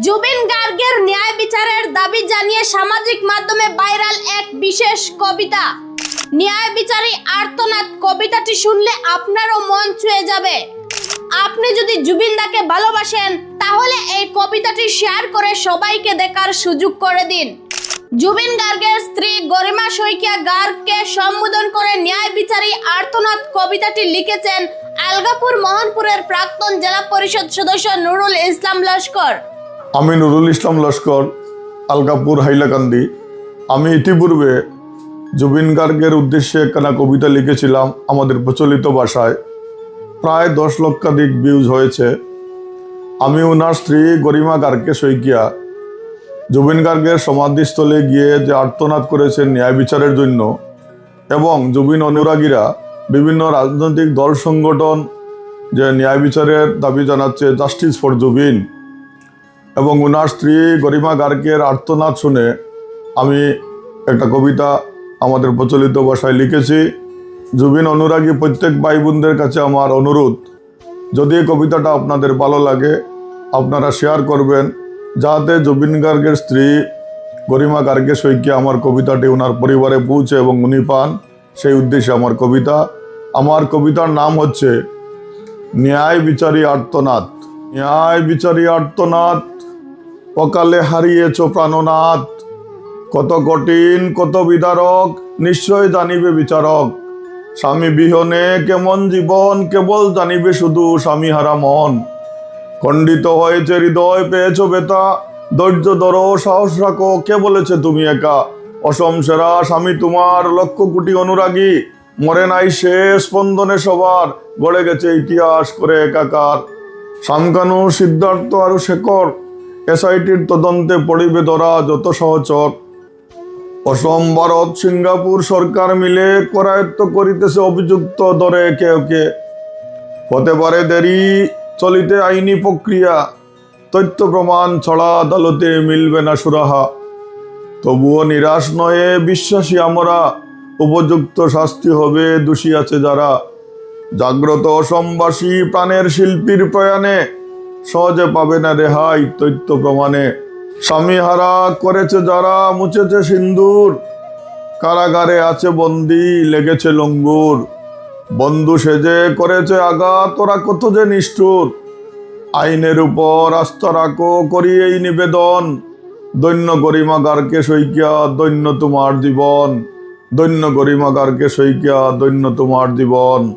জুবিন গার্গের ন্যায় বিচারের দাবি জানিয়ে সামাজিক মাধ্যমে ভাইরাল এক বিশেষ কবিতা। ন্যায় বিচারী আর্তনাদ, কবিতাটি শুনলে আপনারও মন ছুঁয়ে যাবে। আপনি যদি জুবিনদাকে ভালোবাসেন, তাহলে এই কবিতাটি শেয়ার করে সবাইকে দেখার সুযোগ করে দিন। জুবিন গার্গের স্ত্রী গরিমা শইকিয়া গার্গকে সম্বোধন করে ন্যায় বিচারী আর্তনাদ কবিতাটি লিখেছেন আলগাপুর মোহনপুরের প্রাক্তন জেলা পরিষদ সদস্য নুরুল ইসলাম লস্কর। আমি নুরুল ইসলাম লস্কর, আলকাপুর, হাইলাকান্দি। আমি ইতিপূর্বে জুবিন গার্গের উদ্দেশ্যে একখানা কবিতা লিখেছিলাম আমাদের প্রচলিত ভাষায়। প্রায় দশ লক্ষাধিক ভিউজ হয়েছে। আমি ওনার স্ত্রী গরিমা গার্গকে শইকিয়া জুবিন গার্গের সমাধিস্থলে গিয়ে যে আর্তনাদ করেছেন ন্যায় বিচারের জন্য এবং জুবিন অনুরাগীরা বিভিন্ন রাজনৈতিক দল সংগঠন যে ন্যায় বিচারের দাবি জানাচ্ছে জাস্টিস ফর জুবিন এবং ওনার স্ত্রী গরিমা গার্গের আর্তনাদ শুনে আমি একটা কবিতা আমাদের প্রচলিত ভাষায় লিখেছি। জুবিন অনুরাগী প্রত্যেক ভাই বোনদের কাছে আমার অনুরোধ। যদি এই কবিতাটা আপনাদের ভালো লাগে, আপনারা শেয়ার করবেন যাতে জুবিন গার্গের স্ত্রী গরিমা গার্গে সৈকে আমার কবিতাটি ওনার পরিবারে পৌঁছে এবং উনি পান সেই উদ্দেশ্যে আমার কবিতা। আমার কবিতার নাম হচ্ছে, ন্যায় বিচারী আর্তনাদ। ন্যায় বিচারী আর্তনাদ অকালে হারিয়েছ প্রাণনাথ। কত কঠিন, কত বিদারক, নিশ্চয় জানিবে বিচারক। স্বামী বিহনে কেমন জীবন, কেবল জানিবে শুধু স্বামী হারা মন। খণ্ডিত হয়েছে হৃদয়, পেয়েছ বেতা। ধৈর্য ধরো, সাহস রাখো, কে বলেছে তুমি একা? অসম সেরা স্বামী তোমার, লক্ষ কোটি অনুরাগী। মরে নাই সে, স্পন্দনে সবার। গড়ে গেছে ইতিহাস করে একাকার। সামকানু সিদ্ধার্থ আরও শেখর। এসআইটির তদন্তে পড়িবে ধরা যত সহচর। অসম, ভারত, সিঙ্গাপুর সরকার মিলে করায়ত্ত করিতেছে অভিযুক্ত দরে কেউ কে হতে পারে দেরি, চলিতে আইনি প্রক্রিয়া, তথ্য প্রমাণ ছড়া আদালতে মিলবে না সুরাহা। তবুও নিরাশ নয়ে বিশ্বাসী আমরা, উপযুক্ত শাস্তি হবে দোষী আছে যারা। জাগ্রত অসমবাসী প্রাণের শিল্পীর প্রয়াণে সহজে পাবে না রেহাই তথ্য প্রমাণে। স্বামী হারা করেছে যারা, মুছেছে সিন্দুর। কারাগারে আছে বন্দি, লেগেছে লঙ্গুর। বন্ধু সেজে করেছে আঘাত তোরা কত যে নিষ্ঠুর। আইনের উপর আস্থা রাখো, করি এই নিবেদন। দৈন্য গরিমাগারকে সৈকিয়া দৈন্য তোমার জীবন। দৈন্য গরিমাগারকে সৈকিয়া দৈন্য তোমার জীবন।